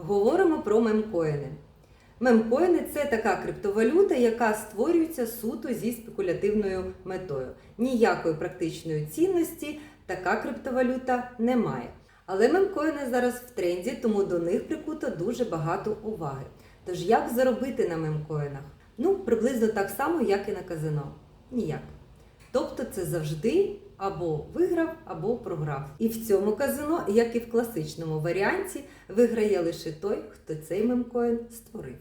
Говоримо про мемкоїни. Мемкоїни це така криптовалюта, яка створюється суто зі спекулятивною метою. Ніякої практичної цінності така криптовалюта не має. Але мемкоїни зараз в тренді, тому до них прикуто дуже багато уваги. Тож як заробити на мемкоїнах? Ну, приблизно так само, як і на казино. Ніяк. Тобто це завжди або виграв, або програв. І в цьому казино, як і в класичному варіанті, виграє лише той, хто цей мемкоін створив.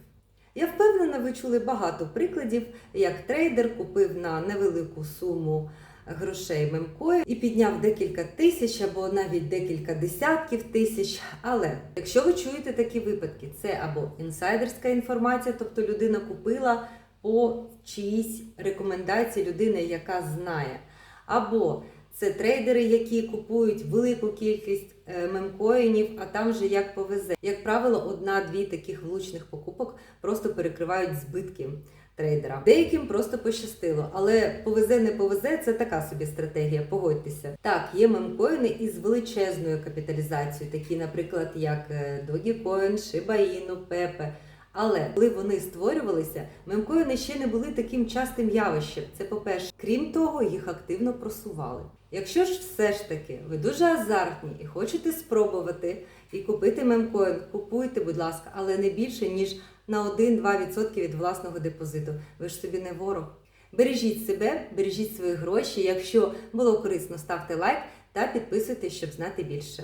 Я впевнена, ви чули багато прикладів, як трейдер купив на невелику суму грошей мемкоін і підняв декілька тисяч або навіть декілька десятків тисяч. Але якщо ви чуєте такі випадки, це або інсайдерська інформація, тобто людина купила по чиїсь рекомендації людини, яка знає, або це трейдери, які купують велику кількість е, мемкоїнів, а там же як повезе. Як правило, одна-дві таких влучних покупок просто перекривають збитки трейдера. Деяким просто пощастило, але повезе не повезе це така собі стратегія. Погодьтеся. Так, є мемкоїни із величезною капіталізацією, такі, наприклад, як е, Dogecoin, Shiba Inu, Pepe. Але коли вони створювалися, мемкоїни ще не були таким частим явищем. Це по-перше, крім того, їх активно просували. Якщо ж все ж таки ви дуже азартні і хочете спробувати і купити мемкоін, купуйте, будь ласка, але не більше ніж на 1-2% від власного депозиту. Ви ж собі не ворог. Бережіть себе, бережіть свої гроші. Якщо було корисно, ставте лайк та підписуйтесь, щоб знати більше.